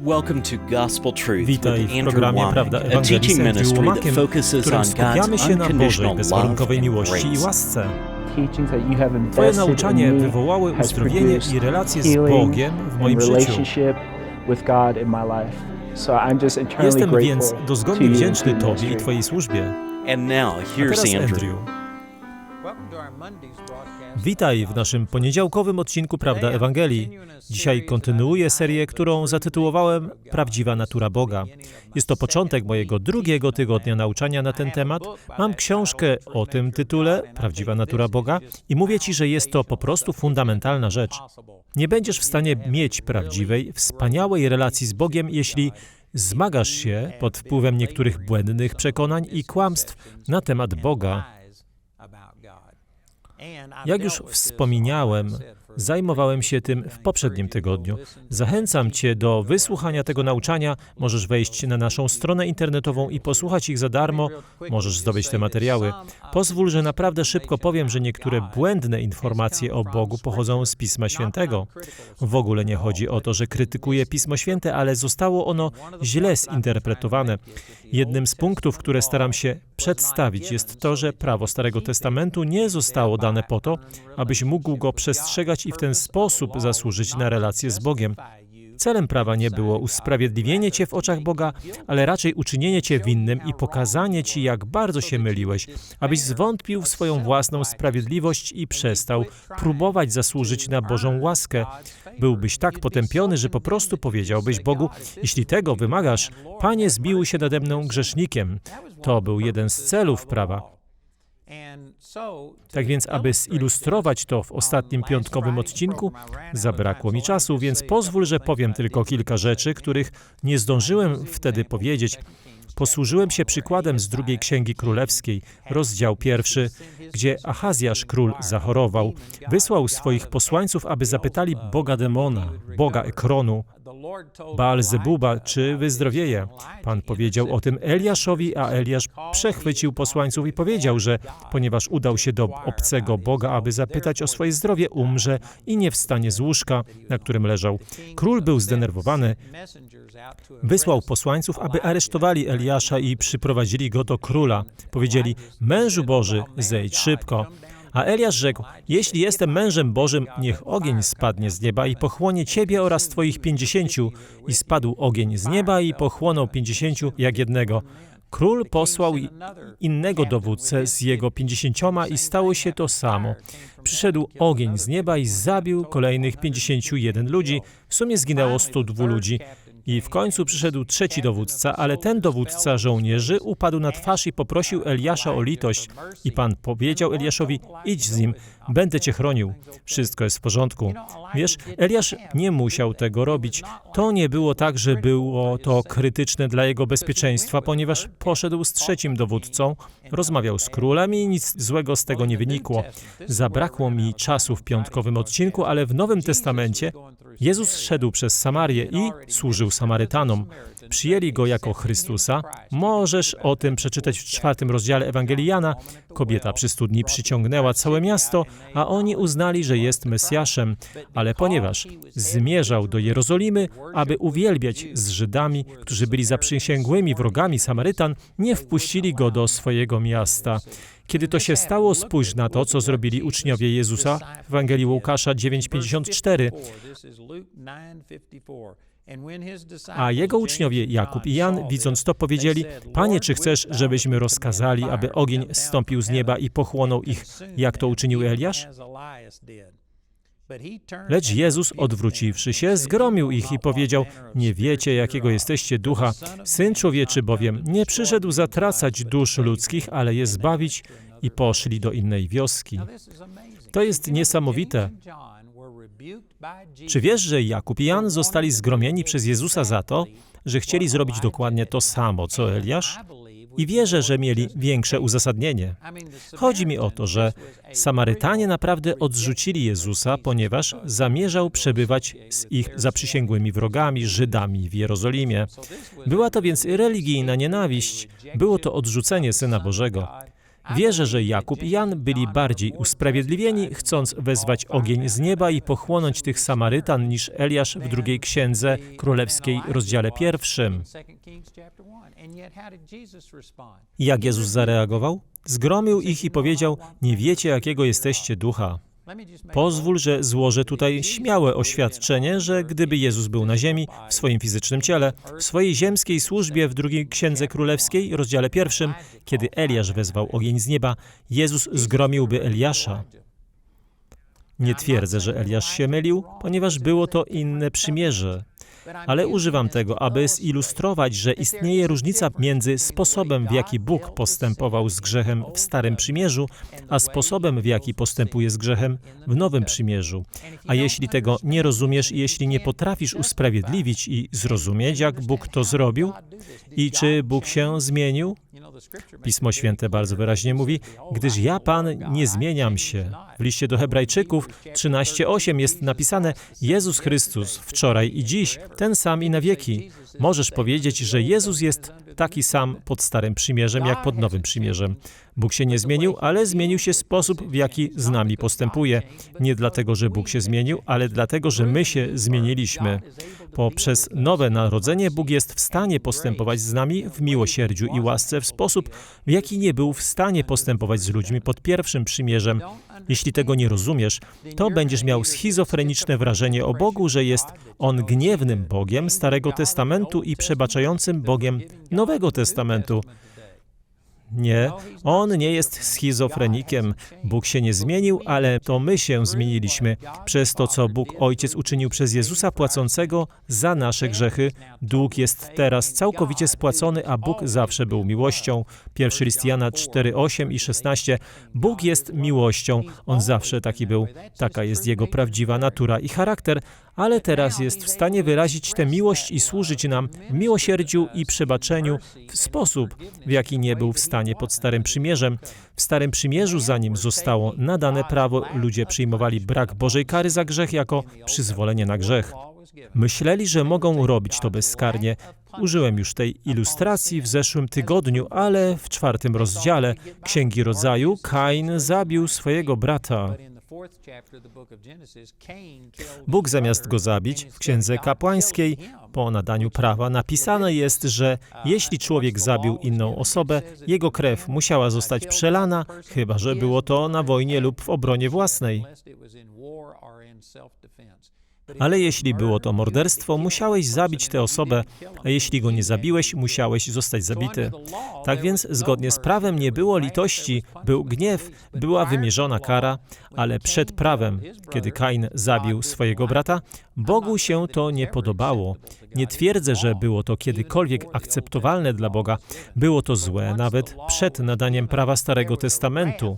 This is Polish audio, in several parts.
Welcome to Gospel Truth Witaj w Andrew programie Womack, Prawda a Ewangelii teaching z Andrew ministry that Womackiem, w focuses którym on skupiamy God's się na Bożej unconditional love bezwarunkowej and miłości i grace. łasce. teachings that you have Twoje invested nauczanie in me wywołały has uzdrowienie produced i relacje z healing Bogiem w moim życiu. relationship with God in my life. So I'm just eternally Jestem grateful więc to dozgodnie you wdzięczny Tobie i. Twojej służbie. A here's teraz Andrew. Witaj w naszym poniedziałkowym odcinku Prawda Ewangelii. Dzisiaj kontynuuję serię, którą zatytułowałem Prawdziwa natura Boga. Jest to początek mojego drugiego tygodnia nauczania na ten temat. Mam książkę o tym tytule Prawdziwa natura Boga i mówię Ci, że jest to po prostu fundamentalna rzecz. Nie będziesz w stanie mieć prawdziwej, wspaniałej relacji z Bogiem, jeśli zmagasz się pod wpływem niektórych błędnych przekonań i kłamstw na temat Boga. Jak już wspomniałem, zajmowałem się tym w poprzednim tygodniu. Zachęcam Cię do wysłuchania tego nauczania. Możesz wejść na naszą stronę internetową i posłuchać ich za darmo. Możesz zdobyć te materiały. Pozwól, że naprawdę szybko powiem, że niektóre błędne informacje o Bogu pochodzą z Pisma Świętego. W ogóle nie chodzi o to, że krytykuję Pismo Święte, ale zostało ono źle zinterpretowane. Jednym z punktów, które staram się przedstawić, jest to, że prawo Starego Testamentu nie zostało dane po to, abyś mógł go przestrzegać i w ten sposób zasłużyć na relację z Bogiem. Celem prawa nie było usprawiedliwienie cię w oczach Boga, ale raczej uczynienie cię winnym i pokazanie ci, jak bardzo się myliłeś, abyś zwątpił w swoją własną sprawiedliwość i przestał próbować zasłużyć na Bożą łaskę. Byłbyś tak potępiony, że po prostu powiedziałbyś Bogu, jeśli tego wymagasz, Panie, zbił się nade mną grzesznikiem. To był jeden z celów prawa. Tak więc, aby zilustrować to w ostatnim piątkowym odcinku, zabrakło mi czasu, więc pozwól, że powiem tylko kilka rzeczy, których nie zdążyłem wtedy powiedzieć. Posłużyłem się przykładem z drugiej Księgi Królewskiej, rozdział pierwszy, gdzie Ahazjasz król zachorował. Wysłał swoich posłańców, aby zapytali Boga demona, Boga Ekronu, Baal-Zebuba, czy wyzdrowieje. Pan powiedział o tym Eliaszowi, a Eliasz przechwycił posłańców i powiedział, że ponieważ udał się do obcego Boga, aby zapytać o swoje zdrowie, umrze i nie wstanie z łóżka, na którym leżał. Król był zdenerwowany. Wysłał posłańców, aby aresztowali Eliasza i przyprowadzili go do króla. Powiedzieli, mężu Boży, zejdź szybko. A Eliasz rzekł, jeśli jestem mężem Bożym, niech ogień spadnie z nieba i pochłonie ciebie oraz twoich pięćdziesięciu. I spadł ogień z nieba i pochłonął pięćdziesięciu jak jednego. Król posłał innego dowódcę z jego pięćdziesięcioma i stało się to samo. Przyszedł ogień z nieba i zabił kolejnych pięćdziesięciu jeden ludzi. W sumie zginęło stu dwóch ludzi. I w końcu przyszedł trzeci dowódca, ale ten dowódca żołnierzy upadł na twarz i poprosił Eliasza o litość. I Pan powiedział Eliaszowi, idź z nim, będę cię chronił. Wszystko jest w porządku. Wiesz, Eliasz nie musiał tego robić. To nie było tak, że było to krytyczne dla jego bezpieczeństwa, ponieważ poszedł z trzecim dowódcą, rozmawiał z królem i nic złego z tego nie wynikło. Zabrakło mi czasu w piątkowym odcinku, ale w Nowym Testamencie Jezus szedł przez Samarię i służył Samarytanom. Przyjęli go jako Chrystusa. Możesz o tym przeczytać w czwartym rozdziale Ewangelii Jana. Kobieta przy studni przyciągnęła całe miasto, a oni uznali, że jest Mesjaszem. Ale ponieważ zmierzał do Jerozolimy, aby uwielbiać z Żydami, którzy byli zaprzysięgłymi wrogami Samarytan, nie wpuścili go do swojego miasta. Kiedy to się stało, spójrz na to, co zrobili uczniowie Jezusa w Ewangelii Łukasza 9:54. A jego uczniowie Jakub i Jan, widząc to, powiedzieli: Panie, czy chcesz, żebyśmy rozkazali, aby ogień zstąpił z nieba i pochłonął ich, jak to uczynił Eliasz? Lecz Jezus, odwróciwszy się, zgromił ich i powiedział: Nie wiecie, jakiego jesteście ducha. Syn człowieczy bowiem nie przyszedł zatracać dusz ludzkich, ale je zbawić, i poszli do innej wioski. To jest niesamowite. Czy wiesz, że Jakub i Jan zostali zgromieni przez Jezusa za to, że chcieli zrobić dokładnie to samo, co Eliasz? I wierzę, że mieli większe uzasadnienie. Chodzi mi o to, że Samarytanie naprawdę odrzucili Jezusa, ponieważ zamierzał przebywać z ich zaprzysięgłymi wrogami, Żydami w Jerozolimie. Była to więc religijna nienawiść, było to odrzucenie Syna Bożego. Wierzę, że Jakub i Jan byli bardziej usprawiedliwieni, chcąc wezwać ogień z nieba i pochłonąć tych Samarytan, niż Eliasz w drugiej księdze królewskiej, rozdziale pierwszym. Jak Jezus zareagował? Zgromił ich i powiedział: Nie wiecie, jakiego jesteście ducha. Pozwól, że złożę tutaj śmiałe oświadczenie, że gdyby Jezus był na ziemi, w swoim fizycznym ciele, w swojej ziemskiej służbie w drugiej księdze królewskiej, rozdziale pierwszym, kiedy Eliasz wezwał ogień z nieba, Jezus zgromiłby Eliasza. Nie twierdzę, że Eliasz się mylił, ponieważ było to inne przymierze. Ale używam tego, aby zilustrować, że istnieje różnica między sposobem, w jaki Bóg postępował z grzechem w Starym Przymierzu, a sposobem, w jaki postępuje z grzechem w Nowym Przymierzu. A jeśli tego nie rozumiesz i jeśli nie potrafisz usprawiedliwić i zrozumieć, jak Bóg to zrobił i czy Bóg się zmienił, Pismo Święte bardzo wyraźnie mówi, gdyż ja, Pan, nie zmieniam się. W liście do Hebrajczyków 13:8 jest napisane: Jezus Chrystus wczoraj i dziś, ten sam i na wieki. Możesz powiedzieć, że Jezus jest taki sam pod Starym Przymierzem, jak pod Nowym Przymierzem. Bóg się nie zmienił, ale zmienił się sposób, w jaki z nami postępuje. Nie dlatego, że Bóg się zmienił, ale dlatego, że my się zmieniliśmy. Poprzez nowe narodzenie Bóg jest w stanie postępować z nami w miłosierdziu i łasce w sposób, w jaki nie był w stanie postępować z ludźmi pod pierwszym przymierzem. Jeśli tego nie rozumiesz, to będziesz miał schizofreniczne wrażenie o Bogu, że jest On gniewnym Bogiem Starego Testamentu i przebaczającym Bogiem Nowego Testamentu. Nie, on nie jest schizofrenikiem. Bóg się nie zmienił, ale to my się zmieniliśmy. Przez to, co Bóg Ojciec uczynił przez Jezusa płacącego za nasze grzechy, dług jest teraz całkowicie spłacony, a Bóg zawsze był miłością. Pierwszy list Jana 4, 8 i 16. Bóg jest miłością. On zawsze taki był. Taka jest Jego prawdziwa natura i charakter, ale teraz jest w stanie wyrazić tę miłość i służyć nam w miłosierdziu i przebaczeniu w sposób, w jaki nie był w stanie pod Starym Przymierzem. W Starym Przymierzu, zanim zostało nadane prawo, ludzie przyjmowali brak Bożej kary za grzech jako przyzwolenie na grzech. Myśleli, że mogą robić to bezkarnie. Użyłem już tej ilustracji w zeszłym tygodniu, ale w czwartym rozdziale Księgi Rodzaju Kain zabił swojego brata. Bóg zamiast go zabić, w księdze kapłańskiej po nadaniu prawa napisane jest, że jeśli człowiek zabił inną osobę, jego krew musiała zostać przelana, chyba że było to na wojnie lub w obronie własnej. Ale jeśli było to morderstwo, musiałeś zabić tę osobę, a jeśli go nie zabiłeś, musiałeś zostać zabity. Tak więc, zgodnie z prawem nie było litości, był gniew, była wymierzona kara, ale przed prawem, kiedy Kain zabił swojego brata, Bogu się to nie podobało. Nie twierdzę, że było to kiedykolwiek akceptowalne dla Boga. Było to złe nawet przed nadaniem prawa Starego Testamentu.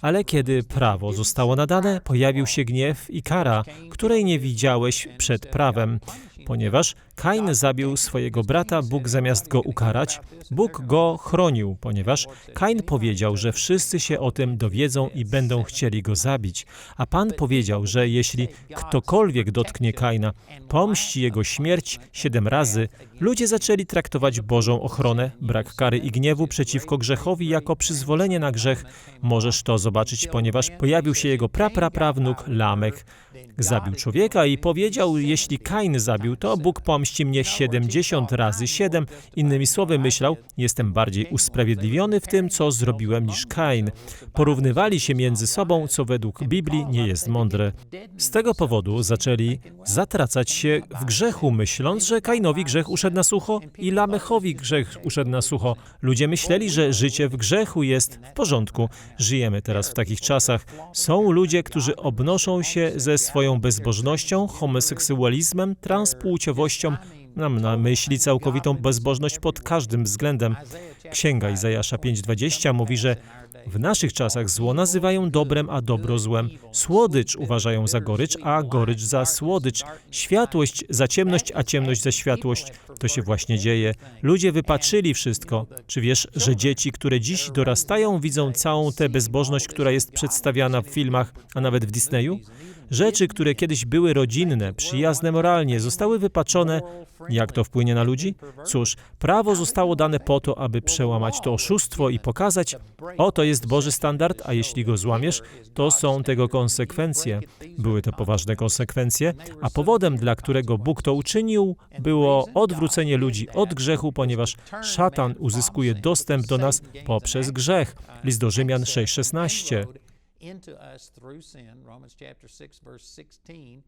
Ale kiedy prawo zostało nadane, pojawił się gniew i kara, której nie widziałeś przed prawem. Ponieważ Kain zabił swojego brata, Bóg zamiast go ukarać, Bóg go chronił, ponieważ Kain powiedział, że wszyscy się o tym dowiedzą i będą chcieli go zabić. A Pan powiedział, że jeśli ktokolwiek dotknie Kaina, pomści jego śmierć siedem razy, ludzie zaczęli traktować Bożą ochronę, brak kary i gniewu przeciwko grzechowi jako przyzwolenie na grzech. Możesz to zobaczyć, ponieważ pojawił się jego prapraprawnuk Lamek. Zabił człowieka i powiedział, jeśli Kain zabił, to Bóg pomści mnie 70 razy 7. Innymi słowy myślał, jestem bardziej usprawiedliwiony w tym, co zrobiłem niż Kain. Porównywali się między sobą, co według Biblii nie jest mądre. Z tego powodu zaczęli zatracać się w grzechu, myśląc, że Kainowi grzech uszedł na sucho i Lamechowi grzech uszedł na sucho. Ludzie myśleli, że życie w grzechu jest w porządku. Żyjemy teraz w takich czasach. Są ludzie, którzy obnoszą się ze swoją bezbożnością, homoseksualizmem, transpłciowością, Mam na myśli całkowitą bezbożność pod każdym względem. Księga Izajasza 5:20 mówi, że w naszych czasach zło nazywają dobrem, a dobro złem. Słodycz uważają za gorycz, a gorycz za słodycz. Światłość za ciemność, a ciemność za światłość. To się właśnie dzieje. Ludzie wypatrzyli wszystko. Czy wiesz, że dzieci, które dziś dorastają, widzą całą tę bezbożność, która jest przedstawiana w filmach, a nawet w Disneyu? Rzeczy, które kiedyś były rodzinne, przyjazne moralnie, zostały wypaczone. Jak to wpłynie na ludzi? Cóż, prawo zostało dane po to, aby przełamać to oszustwo i pokazać, oto jest Boży standard, a jeśli go złamiesz, to są tego konsekwencje. Były to poważne konsekwencje, a powodem, dla którego Bóg to uczynił, było odwrócenie ludzi od grzechu, ponieważ szatan uzyskuje dostęp do nas poprzez grzech. List do Rzymian 6,16. Into us through sin, Romans chapter 6 verse 16.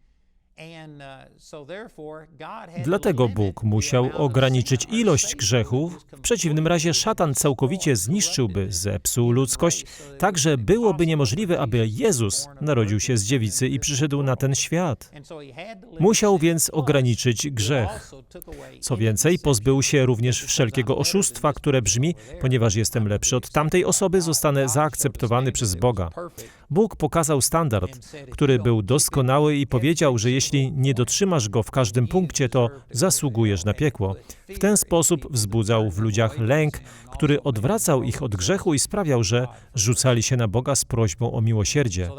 And uh, Dlatego Bóg musiał ograniczyć ilość grzechów, w przeciwnym razie szatan całkowicie zniszczyłby, zepsuł ludzkość, tak że byłoby niemożliwe, aby Jezus narodził się z dziewicy i przyszedł na ten świat. Musiał więc ograniczyć grzech. Co więcej, pozbył się również wszelkiego oszustwa, które brzmi, ponieważ jestem lepszy od tamtej osoby, zostanę zaakceptowany przez Boga. Bóg pokazał standard, który był doskonały i powiedział, że jeśli nie dotrzymasz go w każdym punkcie, to zasługujesz na piekło. W ten sposób wzbudzał w ludziach lęk, który odwracał ich od grzechu i sprawiał, że rzucali się na Boga z prośbą o miłosierdzie.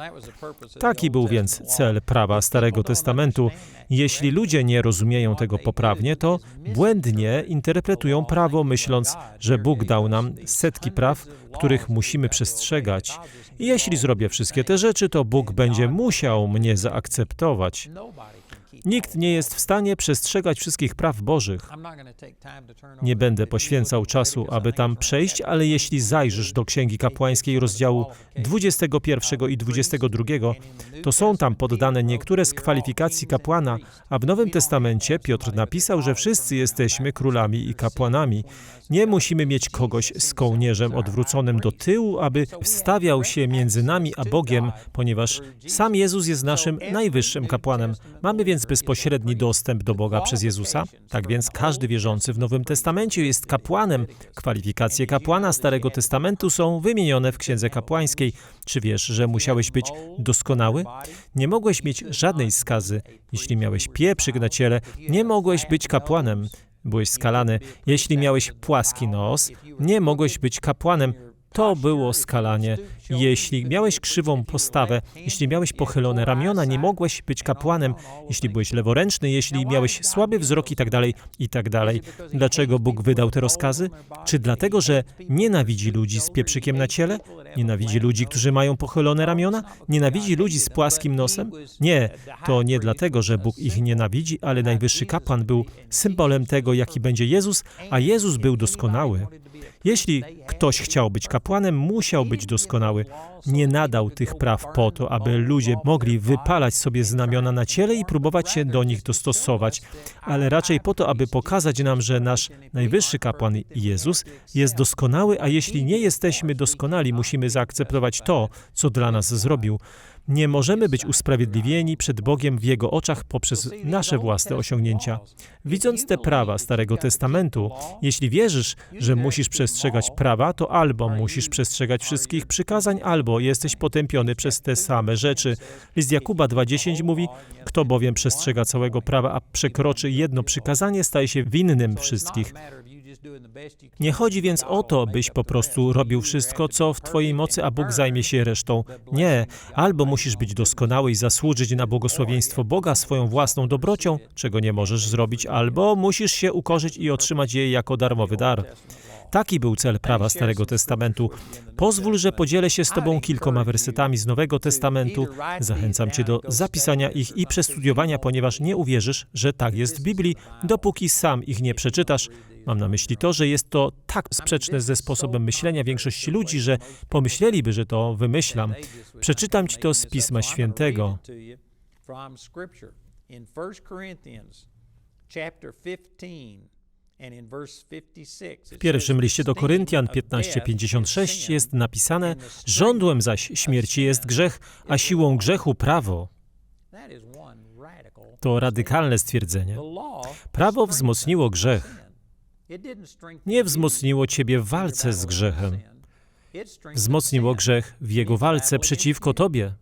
Taki był więc cel prawa Starego Testamentu. Jeśli ludzie nie rozumieją tego poprawnie, to błędnie interpretują prawo, myśląc, że Bóg dał nam setki praw, których musimy przestrzegać. I jeśli zrobię wszystkie te rzeczy, to Bóg będzie musiał mnie zaakceptować. Nikt nie jest w stanie przestrzegać wszystkich praw Bożych. Nie będę poświęcał czasu, aby tam przejść, ale jeśli zajrzysz do Księgi Kapłańskiej rozdziału 21 i 22, to są tam poddane niektóre z kwalifikacji kapłana, a w Nowym Testamencie Piotr napisał, że wszyscy jesteśmy królami i kapłanami. Nie musimy mieć kogoś z kołnierzem odwróconym do tyłu, aby wstawiał się między nami a Bogiem, ponieważ sam Jezus jest naszym najwyższym kapłanem. Mamy więc bezpośredni dostęp do Boga przez Jezusa. Tak więc każdy wierzący w Nowym Testamencie jest kapłanem. Kwalifikacje kapłana Starego Testamentu są wymienione w Księdze Kapłańskiej. Czy wiesz, że musiałeś być doskonały? Nie mogłeś mieć żadnej skazy. Jeśli miałeś pieprzyk na ciele, nie mogłeś być kapłanem. Byłeś skalany. Jeśli miałeś płaski nos, nie mogłeś być kapłanem. To było skalanie. Jeśli miałeś krzywą postawę, jeśli miałeś pochylone ramiona, nie mogłeś być kapłanem. Jeśli byłeś leworęczny, jeśli miałeś słaby wzrok i tak dalej, i tak dalej. Dlaczego Bóg wydał te rozkazy? Czy dlatego, że nienawidzi ludzi z pieprzykiem na ciele? Nienawidzi ludzi, którzy mają pochylone ramiona? Nienawidzi ludzi z płaskim nosem? Nie, to nie dlatego, że Bóg ich nienawidzi, ale najwyższy kapłan był symbolem tego, jaki będzie Jezus, a Jezus był doskonały. Jeśli ktoś chciał być kapłanem, musiał być doskonały. Nie nadał tych praw po to, aby ludzie mogli wypalać sobie znamiona na ciele i próbować się do nich dostosować, ale raczej po to, aby pokazać nam, że nasz najwyższy kapłan Jezus jest doskonały, a jeśli nie jesteśmy doskonali, musimy zaakceptować to, co dla nas zrobił. Nie możemy być usprawiedliwieni przed Bogiem w Jego oczach poprzez nasze własne osiągnięcia. Widząc te prawa Starego Testamentu, jeśli wierzysz, że musisz przestrzegać prawa, to albo musisz przestrzegać wszystkich przykazań, albo jesteś potępiony przez te same rzeczy. List Jakuba 2.10 mówi, kto bowiem przestrzega całego prawa, a przekroczy jedno przykazanie, staje się winnym wszystkich. Nie chodzi więc o to, byś po prostu robił wszystko, co w Twojej mocy, a Bóg zajmie się resztą. Nie, albo musisz być doskonały i zasłużyć na błogosławieństwo Boga swoją własną dobrocią, czego nie możesz zrobić, albo musisz się ukorzyć i otrzymać je jako darmowy dar. Taki był cel prawa Starego Testamentu. Pozwól, że podzielę się z Tobą kilkoma wersetami z Nowego Testamentu. Zachęcam Cię do zapisania ich i przestudiowania, ponieważ nie uwierzysz, że tak jest w Biblii, dopóki sam ich nie przeczytasz. Mam na myśli to, że jest to tak sprzeczne ze sposobem myślenia większości ludzi, że pomyśleliby, że to wymyślam. Przeczytam Ci to z Pisma Świętego. In 1 Corinthians chapter 15 and in verse 56. W pierwszym liście do Koryntian 15:56 jest napisane: Żądłem zaś śmierci jest grzech, a siłą grzechu prawo. To radykalne stwierdzenie. Prawo wzmocniło grzech. Nie wzmocniło ciebie w walce z grzechem. Wzmocniło grzech w jego walce przeciwko tobie.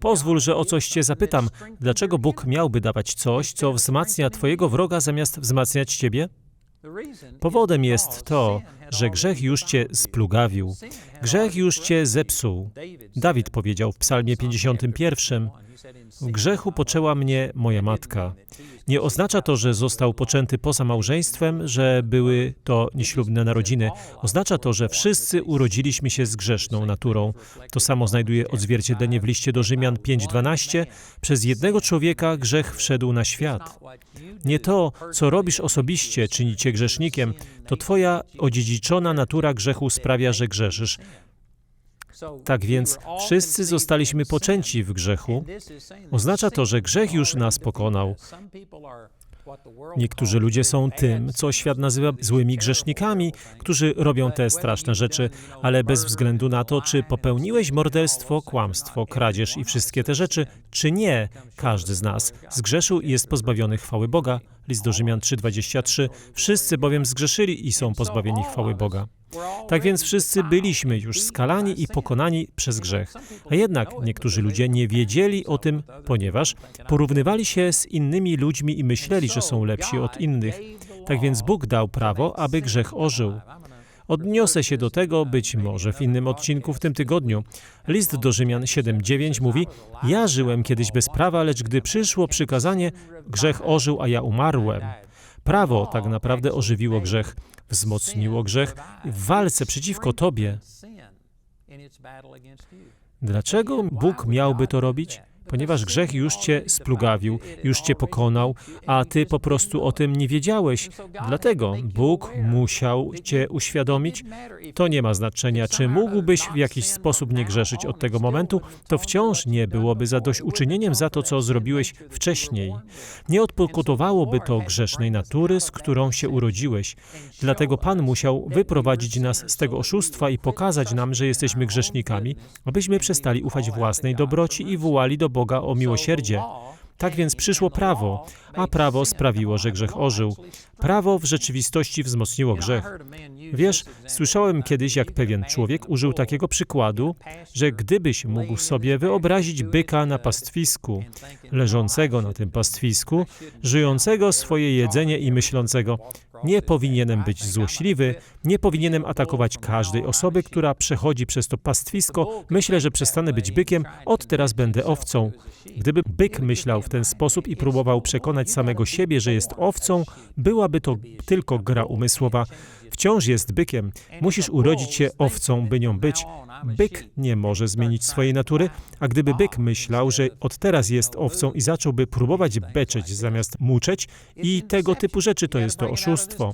Pozwól, że o coś Cię zapytam. Dlaczego Bóg miałby dawać coś, co wzmacnia Twojego wroga, zamiast wzmacniać Ciebie? Powodem jest to, że grzech już cię splugawił, grzech już cię zepsuł. Dawid powiedział w Psalmie 51: W grzechu poczęła mnie moja matka. Nie oznacza to, że został poczęty poza małżeństwem, że były to nieślubne narodziny. Oznacza to, że wszyscy urodziliśmy się z grzeszną naturą. To samo znajduje odzwierciedlenie w liście do Rzymian 5:12. Przez jednego człowieka grzech wszedł na świat. Nie to, co robisz osobiście, czyni cię grzesznikiem, to twoja odziedziczona natura grzechu sprawia, że grzeszysz. Tak więc wszyscy zostaliśmy poczęci w grzechu. Oznacza to, że grzech już nas pokonał. Niektórzy ludzie są tym, co świat nazywa złymi grzesznikami, którzy robią te straszne rzeczy, ale bez względu na to, czy popełniłeś morderstwo, kłamstwo, kradzież i wszystkie te rzeczy, czy nie, każdy z nas zgrzeszył i jest pozbawiony chwały Boga. List do Rzymian 3:23. Wszyscy bowiem zgrzeszyli i są pozbawieni chwały Boga. Tak więc wszyscy byliśmy już skalani i pokonani przez grzech. A jednak niektórzy ludzie nie wiedzieli o tym, ponieważ porównywali się z innymi ludźmi i myśleli, że są lepsi od innych. Tak więc Bóg dał prawo, aby grzech ożył. Odniosę się do tego być może w innym odcinku w tym tygodniu. List do Rzymian 7:9 mówi: Ja żyłem kiedyś bez prawa, lecz gdy przyszło przykazanie, grzech ożył, a ja umarłem. Prawo tak naprawdę ożywiło grzech, wzmocniło grzech w walce przeciwko Tobie. Dlaczego Bóg miałby to robić? Ponieważ grzech już cię splugawił, już cię pokonał, a ty po prostu o tym nie wiedziałeś. Dlatego Bóg musiał cię uświadomić. To nie ma znaczenia, czy mógłbyś w jakiś sposób nie grzeszyć od tego momentu, to wciąż nie byłoby zadośćuczynieniem za to, co zrobiłeś wcześniej. Nie odpokutowałoby to grzesznej natury, z którą się urodziłeś. Dlatego Pan musiał wyprowadzić nas z tego oszustwa i pokazać nam, że jesteśmy grzesznikami, abyśmy przestali ufać własnej dobroci i wołali do Boga o miłosierdzie. Tak więc przyszło prawo, a prawo sprawiło, że grzech ożył. Prawo w rzeczywistości wzmocniło grzech. Wiesz, słyszałem kiedyś, jak pewien człowiek użył takiego przykładu, że gdybyś mógł sobie wyobrazić byka na pastwisku, leżącego na tym pastwisku, żyjącego swoje jedzenie i myślącego, nie powinienem być złośliwy, nie powinienem atakować każdej osoby, która przechodzi przez to pastwisko. Myślę, że przestanę być bykiem, od teraz będę owcą. Gdyby byk myślał w ten sposób i próbował przekonać samego siebie, że jest owcą, byłaby to tylko gra umysłowa. Wciąż jest bykiem. Musisz urodzić się owcą, by nią być. Byk nie może zmienić swojej natury, a gdyby byk myślał, że od teraz jest owcą i zacząłby próbować beczeć zamiast muczeć i tego typu rzeczy, to jest to oszustwo.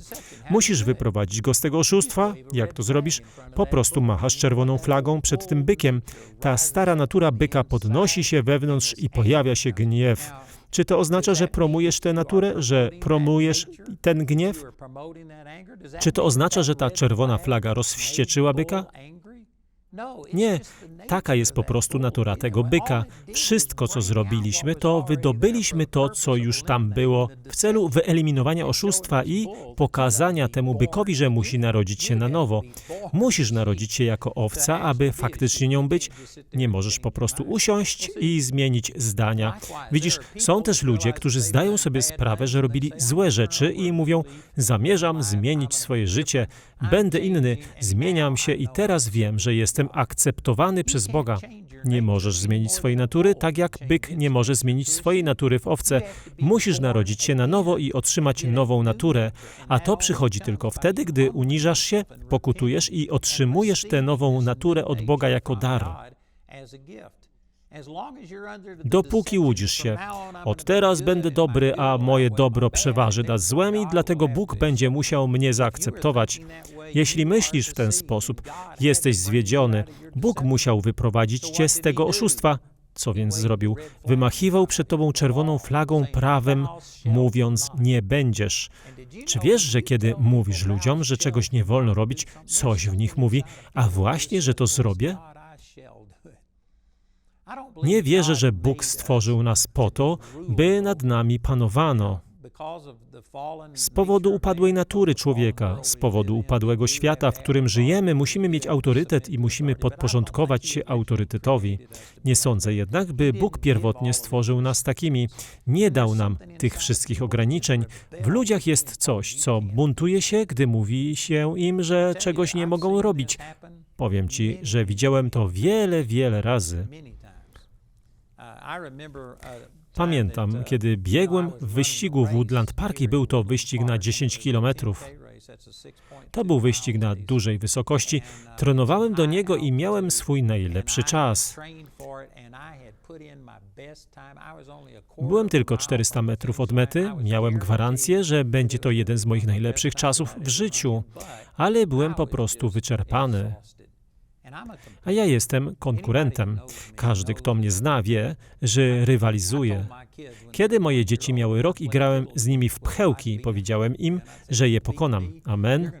Musisz wyprowadzić go z tego oszustwa. Jak to zrobisz? Po prostu machasz czerwoną flagą przed tym bykiem. Ta stara natura byka podnosi się wewnątrz i pojawia się gniew. Czy to oznacza, że promujesz tę naturę, że promujesz ten gniew? Czy to oznacza, że ta czerwona flaga rozwścieczyła byka? Nie, taka jest po prostu natura tego byka. Wszystko, co zrobiliśmy, to wydobyliśmy to, co już tam było, w celu wyeliminowania oszustwa i pokazania temu bykowi, że musi narodzić się na nowo. Musisz narodzić się jako owca, aby faktycznie nią być. Nie możesz po prostu usiąść i zmienić zdania. Widzisz, są też ludzie, którzy zdają sobie sprawę, że robili złe rzeczy i mówią: Zamierzam zmienić swoje życie, będę inny, zmieniam się i teraz wiem, że jestem akceptowany przez Boga. Nie możesz zmienić swojej natury, tak jak byk nie może zmienić swojej natury w owce. Musisz narodzić się na nowo i otrzymać nową naturę. A to przychodzi tylko wtedy, gdy uniżasz się, pokutujesz i otrzymujesz tę nową naturę od Boga jako dar. Dopóki łudzisz się, od teraz będę dobry, a moje dobro przeważy nad złem i dlatego Bóg będzie musiał mnie zaakceptować. Jeśli myślisz w ten sposób, jesteś zwiedziony. Bóg musiał wyprowadzić cię z tego oszustwa. Co więc zrobił? Wymachiwał przed tobą czerwoną flagą prawem, mówiąc: Nie będziesz. Czy wiesz, że kiedy mówisz ludziom, że czegoś nie wolno robić, coś w nich mówi, a właśnie, że to zrobię? Nie wierzę, że Bóg stworzył nas po to, by nad nami panowano. Z powodu upadłej natury człowieka, z powodu upadłego świata, w którym żyjemy, musimy mieć autorytet i musimy podporządkować się autorytetowi. Nie sądzę jednak, by Bóg pierwotnie stworzył nas takimi. Nie dał nam tych wszystkich ograniczeń. W ludziach jest coś, co buntuje się, gdy mówi się im, że czegoś nie mogą robić. Powiem ci, że widziałem to wiele, wiele razy. Pamiętam, kiedy biegłem w wyścigu w Woodland Park i był to wyścig na 10 kilometrów. To był wyścig na dużej wysokości. Trenowałem do niego i miałem swój najlepszy czas. Byłem tylko 400 metrów od mety, miałem gwarancję, że będzie to jeden z moich najlepszych czasów w życiu, ale byłem po prostu wyczerpany. A ja jestem konkurentem. Każdy, kto mnie zna, wie, że rywalizuję. Kiedy moje dzieci miały rok i grałem z nimi w pchełki, powiedziałem im, że je pokonam. Amen.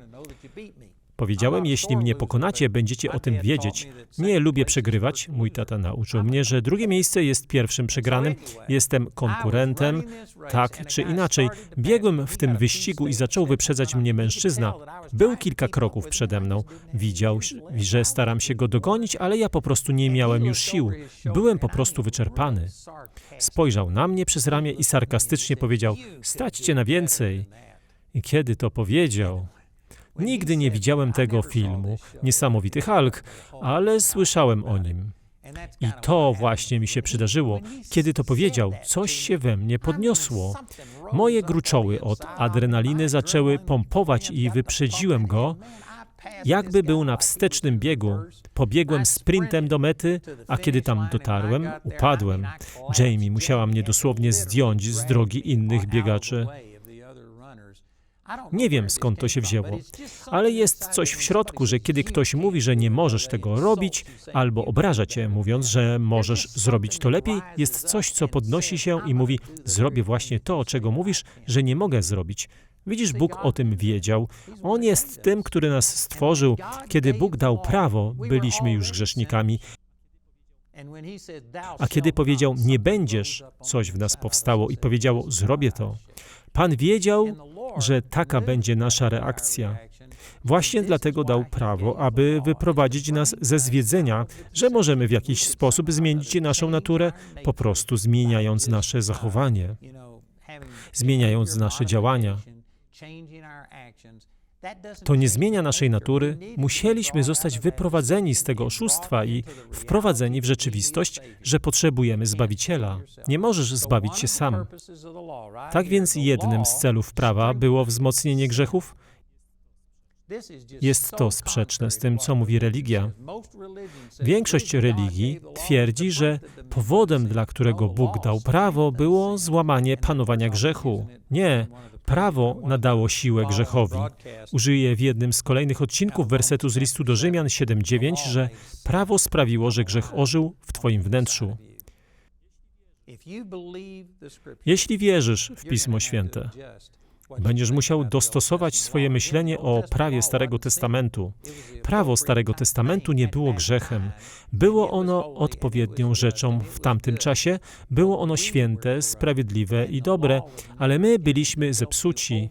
Powiedziałem, jeśli mnie pokonacie, będziecie o tym wiedzieć. Nie lubię przegrywać. Mój tata nauczył mnie, że drugie miejsce jest pierwszym przegranym. Jestem konkurentem, tak czy inaczej. Biegłem w tym wyścigu i zaczął wyprzedzać mnie mężczyzna. Był kilka kroków przede mną. Widział, że staram się go dogonić, ale ja po prostu nie miałem już sił. Byłem po prostu wyczerpany. Spojrzał na mnie przez ramię i sarkastycznie powiedział: Staćcie na więcej. I kiedy to powiedział, Nigdy nie widziałem tego filmu, Niesamowity Hulk, ale słyszałem o nim. I to właśnie mi się przydarzyło. Kiedy to powiedział, coś się we mnie podniosło. Moje gruczoły od adrenaliny zaczęły pompować i wyprzedziłem go, jakby był na wstecznym biegu. Pobiegłem sprintem do mety, a kiedy tam dotarłem, upadłem. Jamie musiała mnie dosłownie zdjąć z drogi innych biegaczy. Nie wiem skąd to się wzięło, ale jest coś w środku, że kiedy ktoś mówi, że nie możesz tego robić, albo obraża cię, mówiąc, że możesz zrobić to lepiej, jest coś, co podnosi się i mówi: Zrobię właśnie to, czego mówisz, że nie mogę zrobić. Widzisz, Bóg o tym wiedział. On jest tym, który nas stworzył. Kiedy Bóg dał prawo, byliśmy już grzesznikami. A kiedy powiedział, nie będziesz, coś w nas powstało i powiedziało, zrobię to. Pan wiedział, że taka będzie nasza reakcja. Właśnie dlatego dał prawo, aby wyprowadzić nas ze zwiedzenia, że możemy w jakiś sposób zmienić naszą naturę, po prostu zmieniając nasze zachowanie, zmieniając nasze działania. To nie zmienia naszej natury. Musieliśmy zostać wyprowadzeni z tego oszustwa i wprowadzeni w rzeczywistość, że potrzebujemy Zbawiciela. Nie możesz zbawić się sam. Tak więc jednym z celów prawa było wzmocnienie grzechów. Jest to sprzeczne z tym, co mówi religia. Większość religii twierdzi, że powodem, dla którego Bóg dał prawo, było złamanie panowania grzechu. Nie, Prawo nadało siłę grzechowi. Użyję w jednym z kolejnych odcinków wersetu z listu do Rzymian 7:9, że prawo sprawiło, że grzech ożył w Twoim wnętrzu. Jeśli wierzysz w Pismo Święte, Będziesz musiał dostosować swoje myślenie o prawie Starego Testamentu. Prawo Starego Testamentu nie było grzechem. Było ono odpowiednią rzeczą w tamtym czasie, było ono święte, sprawiedliwe i dobre, ale my byliśmy zepsuci.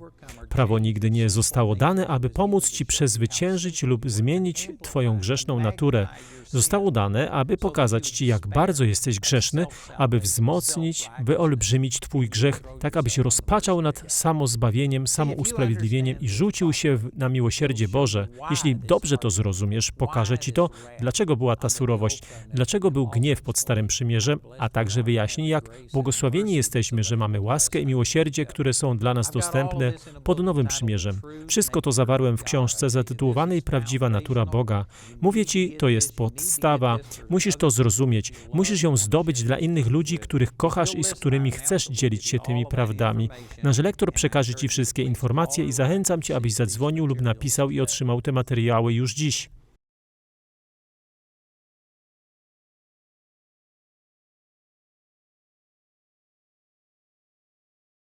Prawo nigdy nie zostało dane, aby pomóc Ci przezwyciężyć lub zmienić Twoją grzeszną naturę. Zostało dane, aby pokazać Ci, jak bardzo jesteś grzeszny, aby wzmocnić, wyolbrzymić Twój grzech, tak abyś rozpaczał nad samozbawieniem, samousprawiedliwieniem i rzucił się na miłosierdzie Boże. Jeśli dobrze to zrozumiesz, pokażę Ci to, dlaczego była ta surowość, dlaczego był gniew pod Starym Przymierzem, a także wyjaśni, jak błogosławieni jesteśmy, że mamy łaskę i miłosierdzie, które są dla nas dostępne pod Nowym Przymierzem. Wszystko to zawarłem w książce zatytułowanej Prawdziwa Natura Boga. Mówię Ci, to jest podstawa. Musisz to zrozumieć. Musisz ją zdobyć dla innych ludzi, których kochasz i z którymi chcesz dzielić się tymi prawdami. Nasz lektor przekaże Ci wszystkie informacje i zachęcam Cię, abyś zadzwonił lub napisał i otrzymał te materiały już dziś.